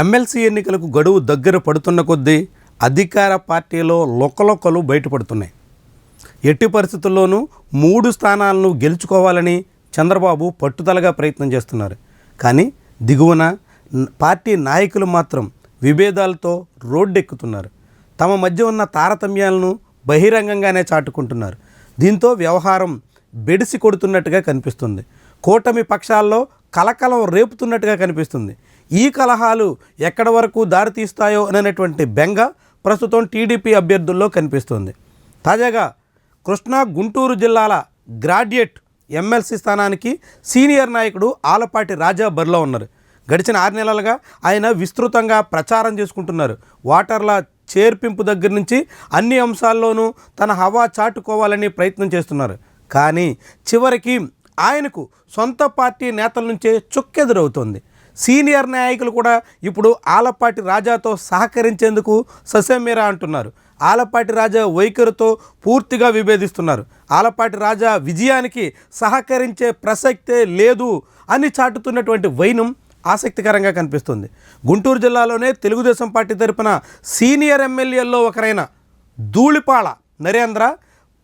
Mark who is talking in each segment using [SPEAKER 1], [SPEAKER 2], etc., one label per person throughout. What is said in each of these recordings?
[SPEAKER 1] MLC ఎన్నికలకు గడువు దగ్గర పడుతున్న కొద్దీ అధికార పార్టీలో లొక్కలొక్కలు బయటపడుతున్నాయి. ఎట్టి పరిస్థితుల్లోనూ మూడు స్థానాలను గెలుచుకోవాలని చంద్రబాబు పట్టుదలగా ప్రయత్నం చేస్తున్నారు. కానీ దిగువన పార్టీ నాయకులు మాత్రం విభేదాలతో రోడ్డెక్కుతున్నారు. తమ మధ్య ఉన్న తారతమ్యాలను బహిరంగంగానే చాటుకుంటున్నారు. దీంతో వ్యవహారం బెడిసి కొడుతున్నట్టుగా కనిపిస్తుంది. కూటమి పక్షాల్లో కలకలం రేపుతున్నట్టుగా కనిపిస్తుంది. ఈ కలహాలు ఎక్కడి వరకు దారితీస్తాయో అనేటువంటి బెంగ ప్రస్తుతం టీడీపీ అభ్యర్థుల్లో కనిపిస్తుంది. తాజాగా కృష్ణా గుంటూరు జిల్లాల గ్రాడ్యుయేట్ ఎమ్మెల్సీ స్థానానికి సీనియర్ నాయకుడు ఆలపాటి రాజా బరిలో ఉన్నారు. గడిచిన ఆరు నెలలుగా ఆయన విస్తృతంగా ప్రచారం చేసుకుంటున్నారు. వాటర్ల చేర్పింపు దగ్గర నుంచి అన్ని అంశాల్లోనూ తన హవా చాటుకోవాలని ప్రయత్నం చేస్తున్నారు. కానీ చివరికి ఆయనకు సొంత పార్టీ నేతల నుంచే చుక్కెదురవుతోంది. సీనియర్ నాయకులు కూడా ఇప్పుడు ఆలపాటి రాజాతో సహకరించేందుకు ససేమీరా అంటున్నారు. ఆలపాటి రాజా వైఖరితో పూర్తిగా విభేదిస్తున్నారు. ఆలపాటి రాజా విజయానికి సహకరించే ప్రసక్తే లేదు అని చాటుతున్నటువంటి వైనం ఆసక్తికరంగా కనిపిస్తుంది. గుంటూరు జిల్లాలోనే తెలుగుదేశం పార్టీ తరపున సీనియర్ ఎమ్మెల్యేల్లో ఒకరైన ధూళిపాళ నరేంద్ర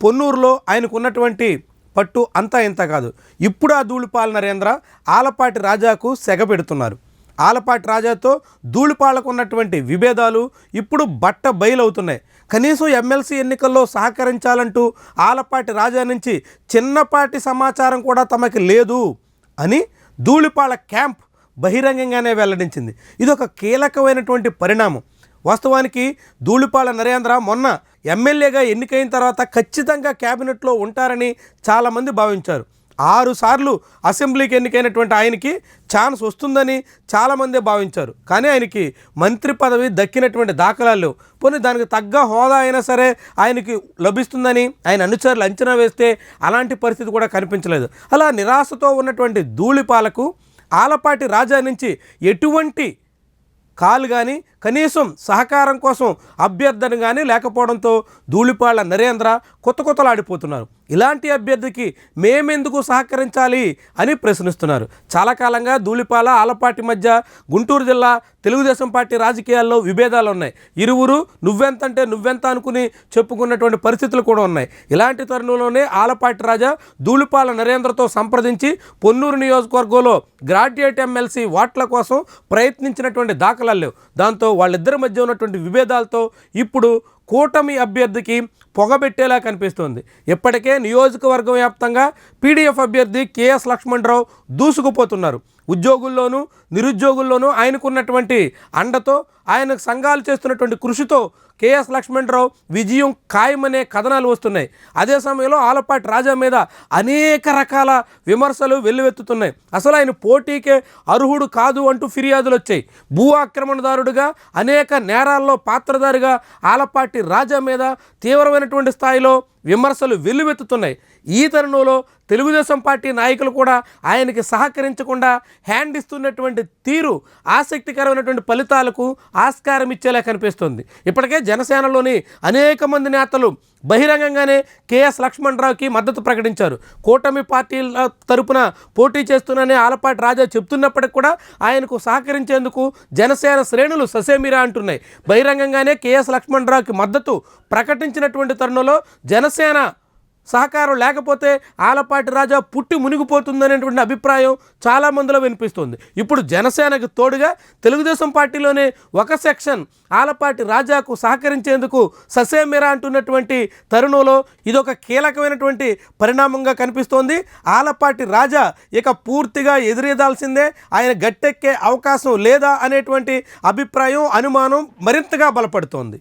[SPEAKER 1] పొన్నూరులో ఆయనకున్నటువంటి పట్టు అంతా ఇంత కాదు. ఇప్పుడు ఆ ధూళిపాల నరేంద్ర ఆలపాటి రాజాకు సెగ పెడుతున్నారు. ఆలపాటి రాజాతో ధూళిపాలకు ఉన్నటువంటి విభేదాలు ఇప్పుడు బట్ట బయలవుతున్నాయి. కనీసం ఎమ్మెల్సీ ఎన్నికల్లో సహకరించాలంటూ ఆలపాటి రాజా నుంచి చిన్నపాటి సమాచారం కూడా తమకి లేదు అని ధూళిపాల క్యాంప్ బహిరంగంగానే వెల్లడించింది. ఇది ఒక కీలకమైనటువంటి పరిణామం. వాస్తవానికి ధూళిపాల నరేంద్ర మొన్న ఎమ్మెల్యేగా ఎన్నికైన తర్వాత ఖచ్చితంగా క్యాబినెట్లో ఉంటారని చాలామంది భావించారు. ఆరుసార్లు అసెంబ్లీకి ఎన్నికైనటువంటి ఆయనకి ఛాన్స్ వస్తుందని చాలామంది భావించారు. కానీ ఆయనకి మంత్రి పదవి దక్కినటువంటి దాఖలాలు పోనీ దానికి తగ్గ హోదా అయినా సరే ఆయనకి లభిస్తుందని ఆయన అనుచరులు అంచనా వేస్తే అలాంటి పరిస్థితి కూడా కనిపించలేదు. అలా నిరాశతో ఉన్నటువంటి ధూళిపాలకు ఆలపాటి రాజా నుంచి ఎటువంటి కాల్ కానీ కనీసం సహకారం కోసం అభ్యర్థన కానీ లేకపోవడంతో ధూళిపాళ్ళ నరేంద్ర కొత్త కొత్తలాడిపోతున్నారు. ఇలాంటి అభ్యర్థికి మేమెందుకు సహకరించాలి అని ప్రశ్నిస్తున్నారు. చాలా కాలంగా ధూళిపాల ఆలపాటి మధ్య గుంటూరు జిల్లా తెలుగుదేశం పార్టీ రాజకీయాల్లో విభేదాలు ఉన్నాయి. ఇరువురు నువ్వెంత అంటే నువ్వెంత అనుకుని చెప్పుకున్నటువంటి పరిస్థితులు కూడా ఉన్నాయి. ఇలాంటి తరుణంలోనే ఆలపాటి రాజా ధూళిపాల నరేంద్రతో సంప్రదించి పొన్నూరు నియోజకవర్గంలో గ్రాడ్యుయేట్ ఎమ్మెల్సీ ఓట్ల కోసం ప్రయత్నించినటువంటి దాఖలు దాఖలాలు లేవు. దాంతో వాళ్ళిద్దరి మధ్య ఉన్నటువంటి విభేదాలతో ఇప్పుడు కూటమి అభ్యర్థికి పొగబెట్టేలా కనిపిస్తోంది. ఇప్పటికే నియోజకవర్గం వ్యాప్తంగా పీడీఎఫ్ అభ్యర్థి కేఎస్ లక్ష్మణరావు దూసుకుపోతున్నారు. ఉద్యోగుల్లోనూ నిరుద్యోగుల్లోనూ ఆయనకున్నటువంటి అండతో ఆయన సంఘాలు చేస్తున్నటువంటి కృషితో కేఎస్ లక్ష్మణరావు విజయం ఖాయమనే కథనాలు వస్తున్నాయి. అదే సమయంలో ఆలపాటి రాజా మీద అనేక రకాల విమర్శలు వెల్లువెత్తుతున్నాయి. అసలు ఆయన పోటీకే అర్హుడు కాదు అంటూ ఫిర్యాదులు వచ్చాయి. భూ ఆక్రమణదారుడుగా అనేక నేరాల్లో పాత్రధారిగా ఆలపాటి రాజా మీద తీవ్రమైనటువంటి స్థాయిలో విమర్శలు వెల్లువెత్తుతున్నాయి. ఈ తరుణంలో తెలుగుదేశం పార్టీ నాయకులు కూడా ఆయనకి సహకరించకుండా హ్యాండ్ ఇస్తున్నటువంటి తీరు ఆసక్తికరమైనటువంటి ఫలితాలకు ఆస్కారం ఇచ్చేలా కనిపిస్తుంది. ఇప్పటికే జనసేనలోని అనేక మంది నేతలు బహిరంగంగానే కేఎస్ లక్ష్మణరావుకి మద్దతు ప్రకటించారు. కూటమి పార్టీల తరపున పోటీ చేస్తున్నానని ఆలపాటి రాజా చెప్తున్నప్పటికి కూడా ఆయనకు సహకరించేందుకు జనసేన శ్రేణులు ససేమిరా అంటున్నాయి. బహిరంగంగానే కేఎస్ లక్ష్మణరావుకి మద్దతు ప్రకటించినటువంటి తరుణంలో జనసేన సహకారం లేకపోతే ఆలపాటి రాజా పుట్టి మునిగిపోతుందనేటువంటి అభిప్రాయం చాలా మందిలో వినిపిస్తుంది. ఇప్పుడు జనసేనకు తోడుగా తెలుగుదేశం పార్టీలోనే ఒక సెక్షన్ ఆలపాటి రాజాకు సహకరించేందుకు ససేమిరా అంటున్నటువంటి తరుణంలో ఇదొక కీలకమైనటువంటి పరిణామంగా కనిపిస్తోంది. ఆలపాటి రాజా ఇక పూర్తిగా ఎదురేదాల్సిందే ఆయన గట్టెక్కే అవకాశం లేదా అనేటువంటి అభిప్రాయం అనుమానం మరింతగా బలపడుతోంది.